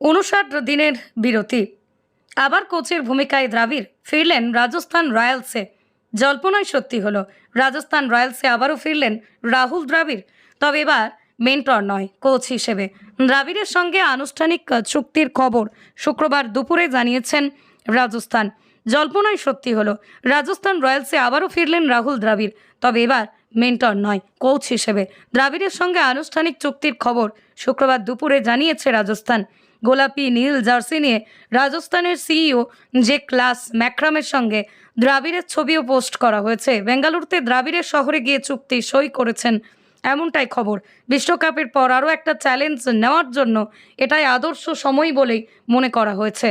উনষাট দিনের বিরতি। আবার কোচের ভূমিকায় দ্রাবিড় ফিরলেন রাজস্থান রয়্যালসে। জল্পনায় সত্যি হলো, রাজস্থান রয়্যালসে আবারও ফিরলেন রাহুল দ্রাবিড়। তবে এবার মেন্টর নয়, কোচ হিসেবে। দ্রাবিড়ের সঙ্গে আনুষ্ঠানিক চুক্তির খবর শুক্রবার দুপুরে জানিয়েছেন রাজস্থান। জল্পনায় সত্যি হলো, রাজস্থান রয়্যালসে আবারও ফিরলেন রাহুল দ্রাবিড়। তবে এবার মেন্টর নয়, কোচ হিসেবে। দ্রাবিড়ের সঙ্গে আনুষ্ঠানিক চুক্তির খবর শুক্রবার দুপুরে জানিয়েছে রাজস্থান। গোলাপি, নীল জার্সি নিয়ে রাজস্থানের সিইও যে ক্লাস ম্যাক্রামের সঙ্গে দ্রাবিড়ের ছবিও পোস্ট করা হয়েছে। বেঙ্গালুরুতে দ্রাবিড়ের শহরে গিয়ে চুক্তি সই করেছেন এমনটাই খবর। বিশ্বকাপের পর আরও একটা চ্যালেঞ্জ নেওয়ার জন্য এটাই আদর্শ সময় বলেই মনে করা হয়েছে।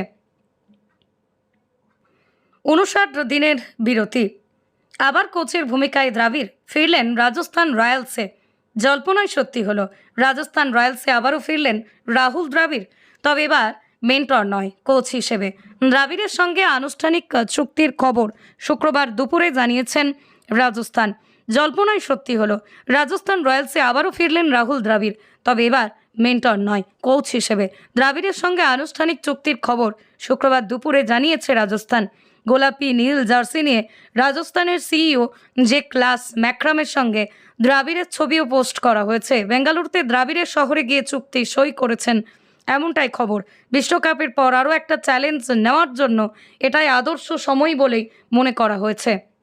উনষাট দিনের বিরতি। আবার কোচের ভূমিকায় দ্রাবিড় ফিরলেন রাজস্থান রয়্যালসে। জল্পনায় সত্যি হলো, রাজস্থান রয়্যালসে আবারও ফিরলেন রাহুল দ্রাবিড়। তবে এবার মেন্টর নয়, কোচ হিসেবে। দ্রাবিড়ের সঙ্গে আনুষ্ঠানিক চুক্তির খবর শুক্রবার দুপুরে জানিয়েছেন রাজস্থান। জল্পনায় সত্যি হলো, রাজস্থান রয়্যালসে আবারও ফিরলেন রাহুল দ্রাবিড়। তবে এবার মেন্টর নয়, কোচ হিসেবে। দ্রাবিড়ের সঙ্গে আনুষ্ঠানিক চুক্তির খবর শুক্রবার দুপুরে জানিয়েছে রাজস্থান। গোলাপি নীল জার্সি নিয়ে রাজস্থানের সিইও যে ক্লাস ম্যাক্রামের সঙ্গে দ্রাবিড়ের ছবিও পোস্ট করা হয়েছে। বেঙ্গালুরুতে দ্রাবিড়ের শহরে গিয়ে চুক্তি সই করেছেন এমনটাই খবর। বিশ্বকাপের পর আরও একটা চ্যালেঞ্জ নেওয়ার জন্য এটাই আদর্শ সময় বলেই মনে করা হয়েছে।